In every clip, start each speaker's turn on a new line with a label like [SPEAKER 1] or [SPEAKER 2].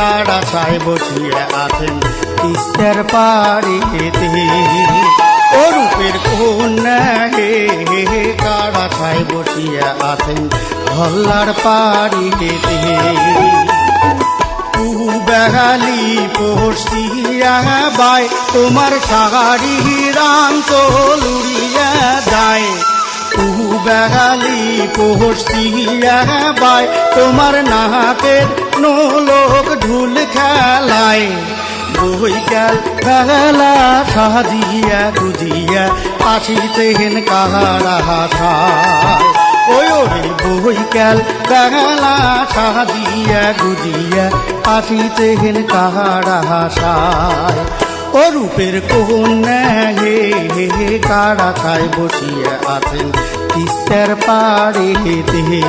[SPEAKER 1] কাড়া ছায় বসিয়া আছেন তিস্তার পাড়িতে। ও রূপের কন্যা হে কাড়া ছায় বসিয়া আছেন ধল্লার পাড়িতে। বেহালি পড়শিয়া বাই তোমার সাহারি রাম চলুরিয়া যায়। পড়শিয়া বাই তোমার নাকের নোলক ঢুল খেলায়। বই গেল বেলা সাজিয়া গুজিয়া আসিতেন কাহারা ওই ওরে বই গেল বেলা সাজিয়া গুজিয়া আসিতে হেন কাহারা হাসায়। ও রূপের কন্যা হে হে কারা খায় বসিয়া আছেন? তিস্তার পাড়ে দেহে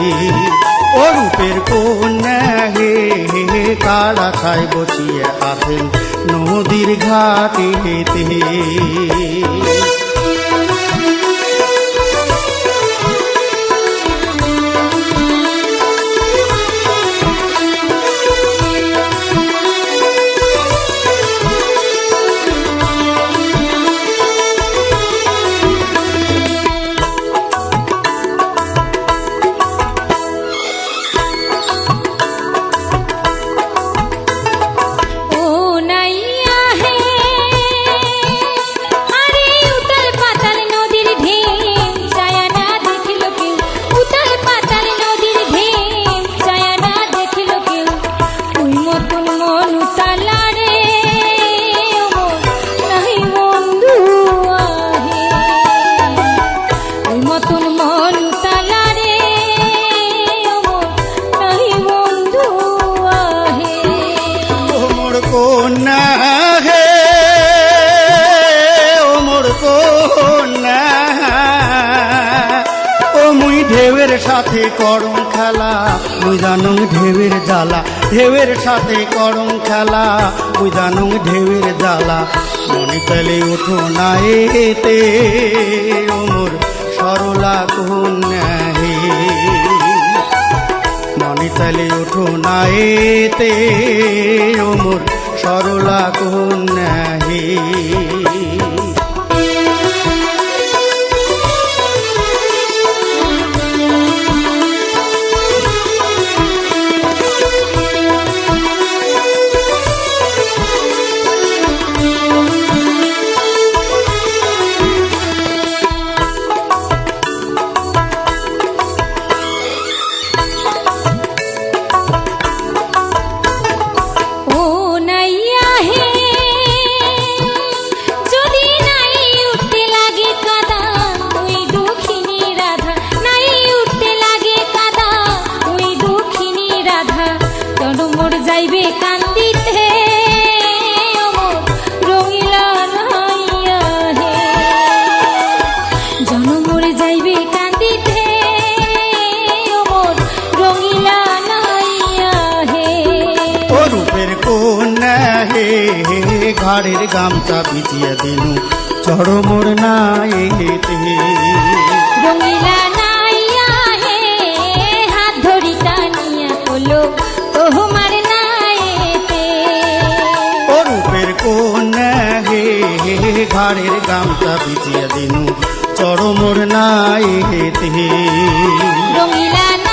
[SPEAKER 1] ও রূপের কন্যা হে হে কালা খায় বসিয়া আছেন নদীর ঘাটে সাথে করম খেলা জানুং ঢেউয়ের জ্বালা। ঢেউয়ের সাথে করম খেলা জানুং ঢেউয়ের জ্বালা। মনে পেলে ওঠো না এতে ও মোর সরলা কন্যা হে মনে তালে ওঠো না এতে, ওমর সরলা কন্যা
[SPEAKER 2] যাইবে কান্দিতে রঙিলা নাইয়া হে। জনমোর যাইবে কান্দিতে রঙিলা নাইয়া হে।
[SPEAKER 1] ও রূপের কন্যা হে ঘাড়ের গামছা বিছিয়ে দিনু চড়মোর না ঘাড়ের গামটা বিছিয়ে দিনু। চরমর নাই হেতে।
[SPEAKER 2] রঙিলা